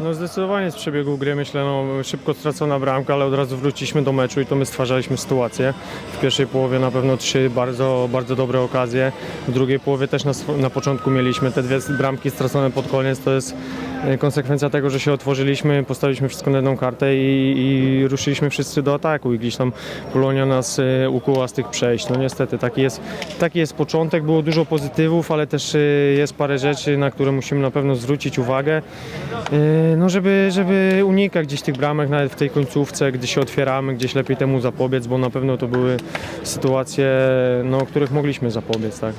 No zdecydowanie z przebiegu gry myślę, no szybko stracona bramka, ale od razu wróciliśmy do meczu i to my stwarzaliśmy sytuację. W pierwszej połowie na pewno trzy bardzo, bardzo dobre okazje. W drugiej połowie też na, na początku mieliśmy te dwie bramki stracone pod koniec. To jest konsekwencja tego, że się otworzyliśmy, postawiliśmy wszystko na jedną kartę i, i ruszyliśmy wszyscy do ataku i gdzieś tam Polonia nas e, ukuła z tych przejść. No niestety taki jest, taki jest początek, było dużo pozytywów, ale też e, jest parę rzeczy, na które musimy na pewno zwrócić uwagę. E, No żeby, żeby unikać gdzieś tych bramek nawet w tej końcówce, gdy się otwieramy, gdzieś lepiej temu zapobiec, bo na pewno to były sytuacje, no, których mogliśmy zapobiec, tak.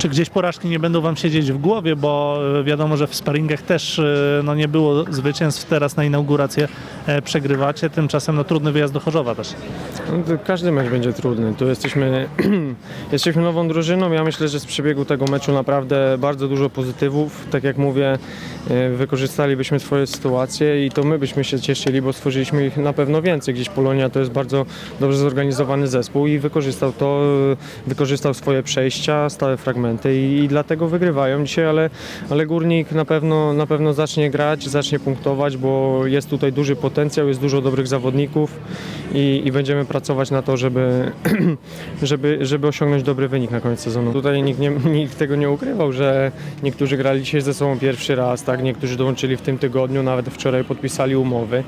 Czy gdzieś porażki nie będą Wam siedzieć w głowie, bo e, wiadomo, że w sparingach też e, no, nie było zwycięstw, teraz na inaugurację przegrywacie, tymczasem no, trudny wyjazd do Chorzowa też. No, każdy mecz będzie trudny. Tu jesteśmy, jesteśmy nową drużyną. Ja myślę, że z przebiegu tego meczu naprawdę bardzo dużo pozytywów. Tak jak mówię, e, wykorzystalibyśmy swoje sytuacje i to my byśmy się cieszyli, bo stworzyliśmy ich na pewno więcej. Gdzieś Polonia to jest bardzo dobrze zorganizowany zespół i wykorzystał to, e, wykorzystał swoje przejścia, stałe fragmenty i, i dlatego wygrywają dzisiaj, ale, ale Górnik na pewno, na pewno zacznie grać, zacznie punktować, bo jest tutaj duży potencjał, jest dużo dobrych zawodników i, i będziemy pracować na to, żeby, żeby, żeby osiągnąć dobry wynik na koniec sezonu. Tutaj nikt, nie, nikt tego nie ukrywał, że niektórzy grali dzisiaj ze sobą pierwszy raz, tak? niektórzy dołączyli w tym tygodniu, nawet wczoraj podpisali umowy.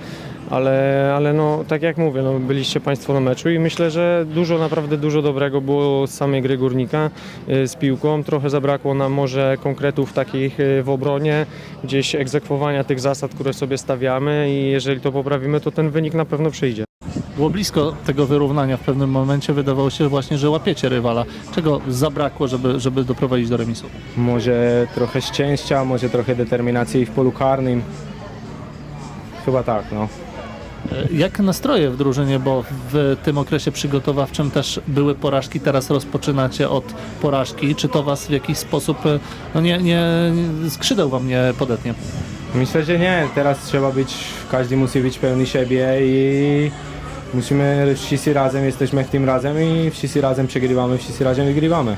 Ale, ale no, tak jak mówię, no, byliście Państwo na meczu i myślę, że dużo, naprawdę dużo dobrego było z samej gry Górnika y, z piłką. Trochę zabrakło nam może konkretów takich y, w obronie, gdzieś egzekwowania tych zasad, które sobie stawiamy i jeżeli to poprawimy, to ten wynik na pewno przyjdzie. Było blisko tego wyrównania w pewnym momencie, wydawało się właśnie, że łapiecie rywala. Czego zabrakło, żeby, żeby doprowadzić do remisu? Może trochę szczęścia, może trochę determinacji w polu karnym. Chyba tak, no. E, Jak nastroje w drużynie, bo w tym okresie przygotowawczym też były porażki, teraz rozpoczynacie od porażki. Czy to was w jakiś sposób, e, no nie, nie skrzydeł wam nie podetnie? Myślę, że nie. Teraz trzeba być, każdy musi być pełny siebie i musimy wszyscy razem, jesteśmy w tym razem i wszyscy razem przegrywamy, wszyscy razem wygrywamy.